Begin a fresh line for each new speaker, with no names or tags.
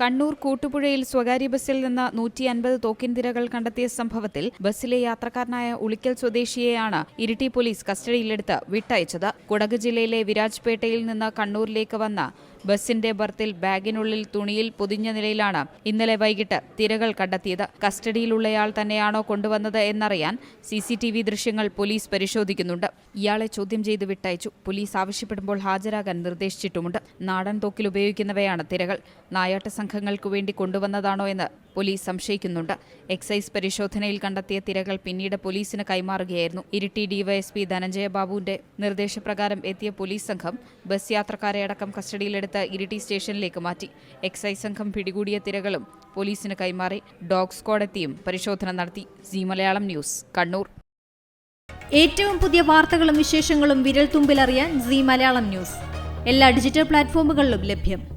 കണ്ണൂർ കൂട്ടുപുഴയിൽ സ്വകാര്യ ബസ്സിൽ നിന്ന് നൂറ്റി അൻപത് തോക്കിൻ തിരകൾ കണ്ടെത്തിയ സംഭവത്തിൽ ബസ്സിലെ യാത്രക്കാരനായ ഉളിക്കൽ സ്വദേശിയെയാണ് ഇരിട്ടി പോലീസ് കസ്റ്റഡിയിലെടുത്ത് വിട്ടയച്ചത്. കുടക് ജില്ലയിലെ വിരാജ്പേട്ടയിൽ നിന്ന് കണ്ണൂരിലേക്ക് വന്ന ബസിന്റെ ബർത്തിൽ ബാഗിനുള്ളിൽ തുണിയിൽ പൊതിഞ്ഞ നിലയിലാണ് ഇന്നലെ വൈകിട്ട് തിരകൾ കണ്ടെത്തിയത്. കസ്റ്റഡിയിലുള്ളയാൾ തന്നെയാണോ കൊണ്ടുവന്നത് എന്നറിയാൻ സി സി ടി വി ദൃശ്യങ്ങൾ പോലീസ് പരിശോധിക്കുന്നുണ്ട്. ഇയാളെ ചോദ്യം ചെയ്ത് വിട്ടയച്ചു. പോലീസ് ആവശ്യപ്പെടുമ്പോൾ ഹാജരാകാൻ നിർദ്ദേശിച്ചിട്ടുമുണ്ട്. നാടൻ തോക്കിൽ ഉപയോഗിക്കുന്നവയാണ് തിരകൾ. നായാട്ട് സംഘങ്ങൾക്കു വേണ്ടി കൊണ്ടുവന്നതാണോ എന്ന് പോലീസ് സംശയിക്കുന്നുണ്ട്. എക്സൈസ് പരിശോധനയിൽ കണ്ടെത്തിയ തിരകൾ പിന്നീട് പോലീസിന് കൈമാറുകയായിരുന്നു. ഇരിട്ടി ഡിവൈഎസ്പി ധനഞ്ജയ ബാബുവിന്റെ നിർദ്ദേശപ്രകാരം എത്തിയ പോലീസ് സംഘം ബസ് യാത്രക്കാരെ അടക്കം കസ്റ്റഡിയിലെടുത്ത് ഇരിട്ടി സ്റ്റേഷനിലേക്ക് മാറ്റി. എക്സൈസ് സംഘം പിടികൂടിയ തിരകളും പോലീസിന് കൈമാറി. ഡോഗ് സ്ക്വാഡ് എത്തിയും പരിശോധന നടത്തി. Zee Malayalam News Kannur.
ഏറ്റവും പുതിയ വാർത്തകളും വിശേഷങ്ങളും വിരൽ തുമ്പിലറിയാൻ സി മലയാളം ന്യൂസ്. എല്ലാ ഡിജിറ്റൽ പ്ലാറ്റ്ഫോമുകളിലും ലഭ്യം.